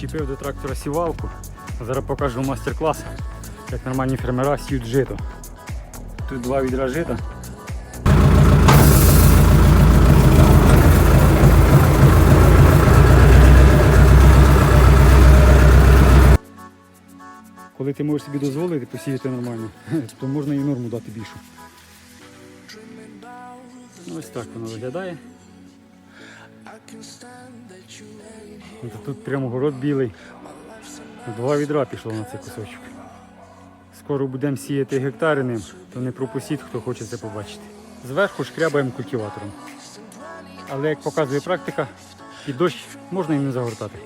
Підчепив до трактора сівалку. Зараз покажу мастер-клас, як нормальні фермера сіють жито. Тут два відра жита. Коли ти можеш собі дозволити посіяти нормально, то можна і норму дати більшу. Ось так воно виглядає. Тут прямо город білий. Два відра пішло на цей кусочок. Скоро будемо сіяти гектари ним, то не пропустіть, хто хоче це побачити. Зверху шкрябаємо культиватором. Але як показує практика, під дощ можна і не загортати.